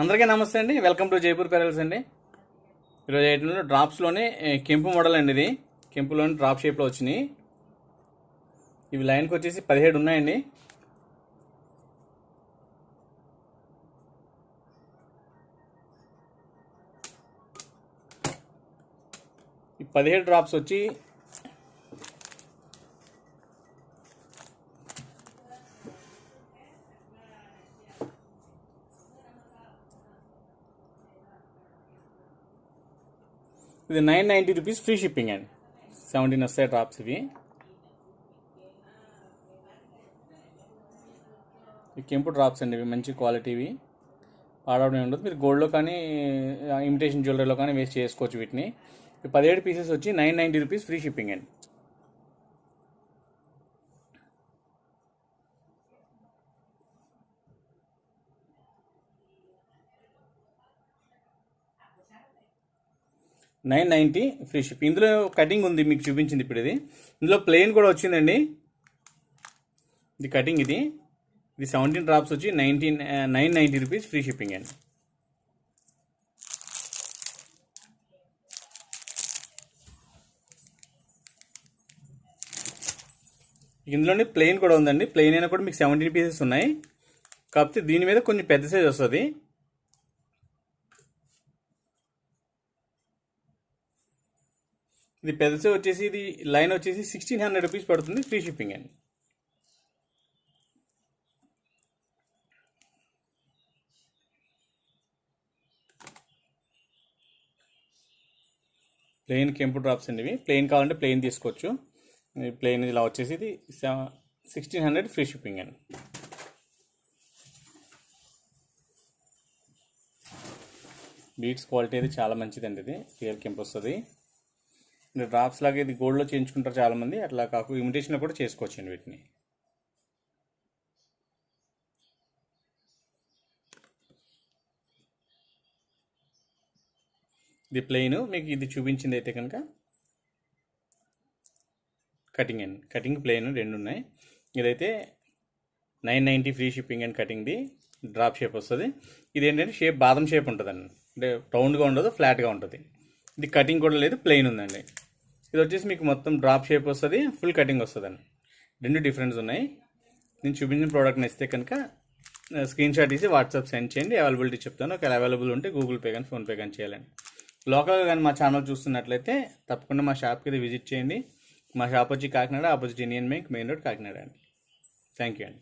అందరికీ నమస్తే అండి. వెల్కమ్ టు జైపూర్ పెరల్స్ అండి. ఈరోజు ఐటెంలో డ్రాప్స్లోనే కెంపు మోడల్ అండి ఇది. కెంపులోని డ్రాప్ షేప్లో వచ్చినాయి. ఇవి లైన్కి వచ్చేసి పదిహేడు ఉన్నాయండి. ఈ పదిహేడు డ్రాప్స్ వచ్చి ఇది nine ninety rupees free shipping అండి. సెవెంటీన్ వస్తాయి డ్రాప్స్ ఇవి. కెంపు డ్రాప్స్ అండి ఇవి మంచి క్వాలిటీవి పాడవడం ఉండదు. మీరు గోల్డ్లో కానీ ఇమిటేషన్ జ్యువెలరీలో కానీ వేస్ట్ చేసుకోవచ్చు వీటిని. పదిహేడు పీసెస్ వచ్చి nine ninety rupees free shipping అండి. Nine ninety free ship. ఇందులో కటింగ్ ఉంది మీకు చూపించింది ఇప్పుడు ఇది. ఇందులో ప్లెయిన్ కూడా వచ్చిందండి. ఇది కటింగ్ ఇది. ఇది సెవెంటీన్ డ్రాప్స్ వచ్చి nineteen nine ninety rupees free shipping అండి. ఇందులోనే ప్లెయిన్ కూడా ఉందండి. ప్లెయిన్ అయినా కూడా మీకు సెవెంటీన్ పీసెస్ ఉన్నాయి. కాకపోతే దీని మీద కొంచెం పెద్ద సైజ్ వస్తుంది. ఇది పెద్ద సైజ్ వచ్చేసి ఇది లైన్ వచ్చేసి సిక్స్టీన్ హండ్రెడ్ రూపీస్ పడుతుంది ఫ్రీ షిప్పింగ్ అండి. ప్లెయిన్ కెంపు డ్రాప్స్ అండి ఇవి. ప్లెయిన్ కావాలంటే ప్లెయిన్ తీసుకోవచ్చు. ప్లెయిన్ ఇలా వచ్చేసి ఇది సిక్స్టీన్ హండ్రెడ్ ఫ్రీ షిప్పింగ్ అండి. బీట్స్ క్వాలిటీ అయితే చాలా మంచిదండి ఇది. రియల్ కెంప్ వస్తుంది. డ్రాప్స్ లాగా ఇది గోల్డ్లో చేయించుకుంటారు చాలామంది. అట్లా కాకు ఇమిటేషన్లో కూడా చేసుకోవచ్చండి వీటిని. ఇది ప్లెయిన్ మీకు ఇది చూపించింది అయితే కనుక. కటింగ్ అండి కటింగ్ ప్లెయిన్ రెండు ఉన్నాయి. ఇదైతే nine ninety free shipping and కటింగ్ది drop shape వస్తుంది. ఇది ఏంటంటే షేప్ బాదం షేప్ ఉంటుందండి. అంటే రౌండ్గా ఉండదు ఫ్లాట్గా ఉంటుంది. ఇది కటింగ్ కూడా లేదు ప్లెయిన్ ఉందండి. ఇది వచ్చేసి మీకు మొత్తం డ్రాప్ షేప్ వస్తుంది ఫుల్ కటింగ్ వస్తుందండి. రెండు డిఫరెన్స్ ఉన్నాయి. నేను చూపించిన ప్రోడక్ట్ నచ్చితే కనుక స్క్రీన్ షాట్ తీసి వాట్సాప్ సెండ్ చేయండి. అవైలబిలిటీ చెప్తాను. ఒకవేళ అవైలబుల్ ఉంటే గూగుల్ పే కానీ ఫోన్పే కానీ చేయాలండి. లోకల్గా కానీ మా ఛానల్ చూస్తున్నట్లయితే తప్పకుండా మా షాప్కి అయితే విజిట్ చేయండి. మా షాప్ వచ్చి Kakinada opposite Indian Bank main road Kakinada అండి. థ్యాంక్ యూ అండి.